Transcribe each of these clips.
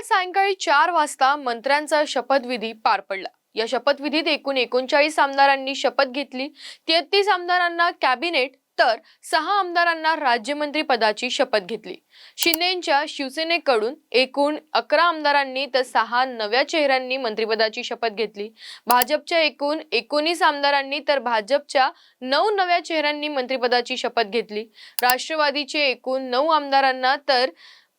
काल सायंकाळी चार वाजता मंत्र्यांचा शपथविधी पार पडला. या शपथविधीत एकूण एकोणचाळीस आमदारांनी शपथ घेतली. तेहतीस आमदारांना कॅबिनेट तर सहा आमदारांना राज्यमंत्री पदाची शपथ घेतली. शिंदेच्या शिवसेनेकडून एकूण अकरा आमदारांनी तर सहा नव्या चेहऱ्यांनी मंत्रिपदाची शपथ घेतली. भाजपच्या एकूण एकोणीस आमदारांनी तर भाजपच्या नऊ नव्या चेहऱ्यांनी मंत्रिपदाची शपथ घेतली. राष्ट्रवादीचे एकूण नऊ आमदारांना तर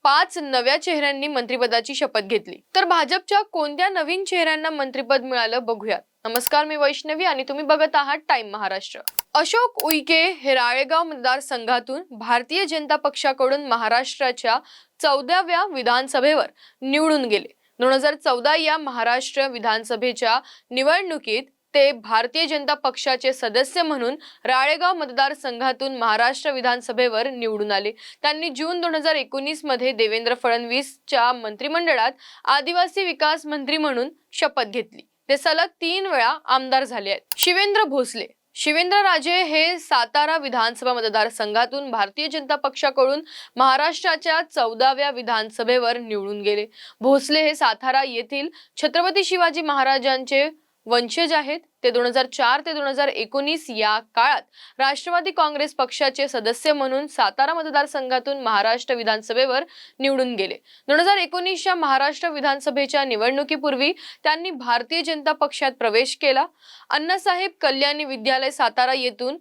पाच नव्या चेहऱ्यांनी मंत्रिपदाची शपथ घेतली. तर भाजपच्या कोणत्या नवीन चेहऱ्यांना मंत्रिपद मिळालं बघूयात. नमस्कार मी वैष्णवी आणि तुम्ही बघत आहात टाइम महाराष्ट्र. अशोक उईके हे राळेगाव मतदारसंघातून भारतीय जनता पक्षाकडून महाराष्ट्राच्या चौदाव्या विधानसभेवर निवडून गेले. दोन हजार चौदा या महाराष्ट्र विधानसभेच्या निवडणुकीत ते भारतीय जनता पक्षाचे सदस्य म्हणून राळेगाव मतदारसंघातून महाराष्ट्र विधानसभेवर निवडून आले. त्यांनी जून दोन हजार एकोणीसमध्ये देवेंद्र फडणवीसच्या मंत्रिमंडळात आदिवासी विकास मंत्री म्हणून शपथ घेतली. ते सलग तीन वेळा आमदार झाले आहेत. शिवेंद्र भोसले. शिवेंद्र राजे हे सातारा विधानसभा मतदारसंघातून भारतीय जनता पक्षाकडून महाराष्ट्राच्या चौदाव्या विधानसभेवर निवडून गेले. भोसले हे सातारा येथील छत्रपती शिवाजी महाराजांचे वंशज आहेत. ते दोन हजार चार ते दोन हजार एकोणीस या काळात राष्ट्रवादी काँग्रेस पक्षाचे सदस्य म्हणून सातारा मतदारसंघातून महाराष्ट्र विधानसभेवर निवडून गेले. दोन हजार एकोणीसच्या महाराष्ट्र विधानसभेच्या निवडणुकीपूर्वी त्यांनी भारतीय जनता पक्षात प्रवेश केला. अण्णासाहेब कल्याणी विद्यालय सातारा येथून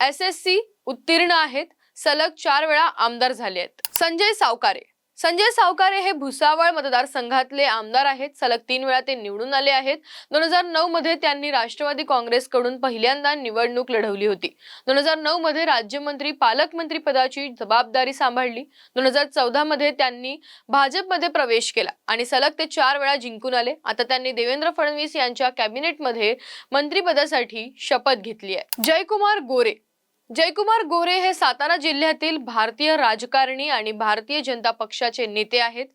एस एस सी उत्तीर्ण आहेत. सलग चार वेळा आमदार झाले आहेत. संजय सावकारे संजय सावकारे हे भुसावळ मतदारसंघातले आमदार आहेत. सलग तीन वेळा ते निवडून आले आहेत. दोन हजार नऊ मध्ये त्यांनी राष्ट्रवादी काँग्रेसकडून पहिल्यांदा निवडणूक लढवली होती. दोन हजार नऊ मध्ये राज्यमंत्री पालकमंत्री पदाची जबाबदारी सांभाळली. दोन हजार चौदा मध्ये त्यांनी भाजपमध्ये प्रवेश केला आणि सलग ते चार वेळा जिंकून आले. आता त्यांनी देवेंद्र फडणवीस यांच्या कॅबिनेटमध्ये मंत्रिपदासाठी शपथ घेतली आहे. जयकुमार गोरे जयकुमार गोरे हे सातारा जिल्ह्यातील भारतीय राजकारणी आणि भारतीय जनता पक्षाचे नेते आहेत.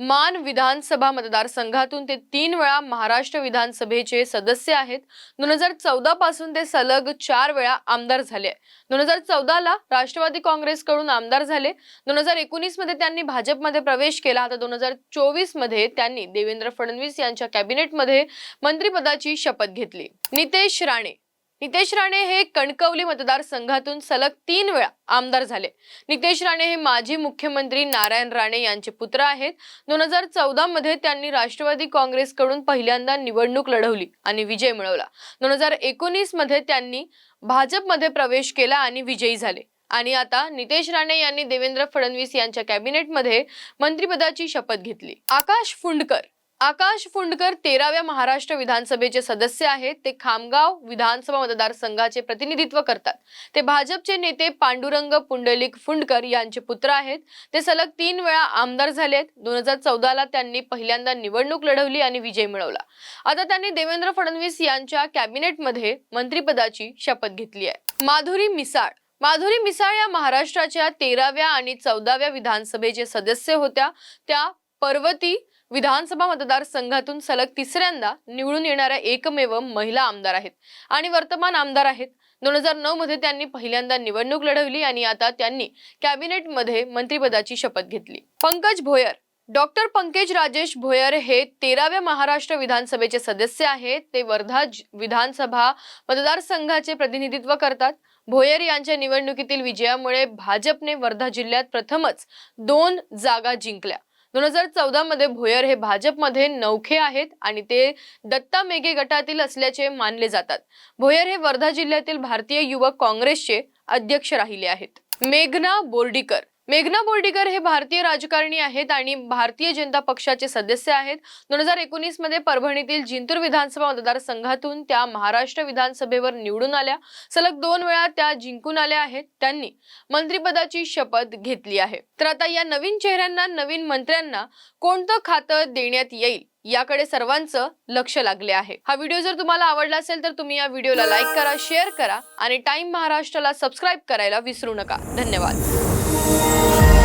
मान विधानसभा मतदारसंघातून ते तीन वेळा महाराष्ट्र विधानसभेचे सदस्य आहेत. दोन हजार चौदा पासून ते सलग चार वेळा आमदार झाले. दोन हजार चौदाला राष्ट्रवादी काँग्रेसकडून आमदार झाले. दोन हजार एकोणीसमध्ये त्यांनी भाजपमध्ये प्रवेश केला आता दोन हजार चोवीसमध्ये त्यांनी देवेंद्र फडणवीस यांच्या कॅबिनेटमध्ये मंत्रिपदाची शपथ घेतली. नितेश राणे नितेश राणे हे कणकवली मतदारसंघातून सलग तीन वेळा आमदार झाले. नितेश राणे हे माजी मुख्यमंत्री नारायण राणे यांचे पुत्र आहेत. दोन हजार चौदा मध्ये त्यांनी राष्ट्रवादी काँग्रेसकडून पहिल्यांदा निवडणूक लढवली आणि विजय मिळवला. दोन हजार एकोणीसमध्ये त्यांनी भाजपमध्ये प्रवेश केला आणि विजयी झाले. आणि आता नितेश राणे यांनी देवेंद्र फडणवीस यांच्या कॅबिनेटमध्ये मंत्रिपदाची शपथ घेतली. आकाश फुंडकर आकाश फुंडकर तेराव्या महाराष्ट्र विधानसभेचे सदस्य आहेत. ते खामगाव विधानसभा मतदारसंघाचे प्रतिनिधित्व करतात. ते भाजपचे नेते पांडुरंग पुंडलिक फुंडकर यांचे पुत्र आहेत. ते सलग तीन वेळा आमदार झालेत दोन हजार चौदाला त्यांनी पहिल्यांदा निवडणूक लढवली आणि विजय मिळवला. आता त्यांनी देवेंद्र फडणवीस यांच्या कॅबिनेटमध्ये मंत्रिपदाची शपथ घेतली आहे. माधुरी मिसाळ. माधुरी मिसाळ या महाराष्ट्राच्या तेराव्या आणि चौदाव्या विधानसभेचे सदस्य होत्या. त्या पर्वती विधानसभा मतदारसंघातून सलग तिसऱ्यांदा निवडून येणाऱ्या एकमेव महिला आमदार आहेत. आणि वर्तमान आमदार आहेत. दोन हजार नऊ मध्ये त्यांनी पहिल्यांदा निवडणूक लढवली आणि आता त्यांनी कॅबिनेटमध्ये मंत्रिपदाची शपथ घेतली. पंकज भोयर डॉक्टर पंकज राजेश भोयर हे तेराव्या महाराष्ट्र विधानसभेचे सदस्य आहेत. ते वर्धा विधानसभा मतदारसंघाचे प्रतिनिधित्व करतात. भोयर यांच्या निवडणुकीतील विजयामुळे भाजपने वर्धा जिल्ह्यात प्रथमच दोन जागा जिंकल्या. दोन हजार चौदा मध्ये भोयर हे भाजपमध्ये नौखे आहेत आणि ते दत्ता मेघे गटातील असल्याचे मानले जातात. भोयर हे वर्धा जिल्ह्यातील भारतीय युवक काँग्रेसचे अध्यक्ष राहिले आहेत. मेघना बोर्डीकर मेघना बोर्डीकर हे भारतीय राजकारणी आहेत आणि भारतीय जनता पक्षाचे सदस्य आहेत. दोन हजार एकोणीसमध्ये परभणीतील जिंतूर विधानसभा मतदारसंघातून त्या महाराष्ट्र विधानसभेवर निवडून आल्या. सलग दोन वेळा त्या जिंकून आल्या आहेत. त्यांनी मंत्रिपदाची शपथ घेतली आहे. तर आता या नवीन चेहऱ्यांना नवीन मंत्र्यांना कोणतं खातं देण्यात येईल? याकडे सर्वांचं लक्ष लागले आहे. हा व्हिडिओ जर तुम्हाला आवडला असेल तर तुम्ही या व्हिडिओला लाईक करा शेअर करा आणि टाइम महाराष्ट्राला सबस्क्राईब करायला विसरू नका. धन्यवाद.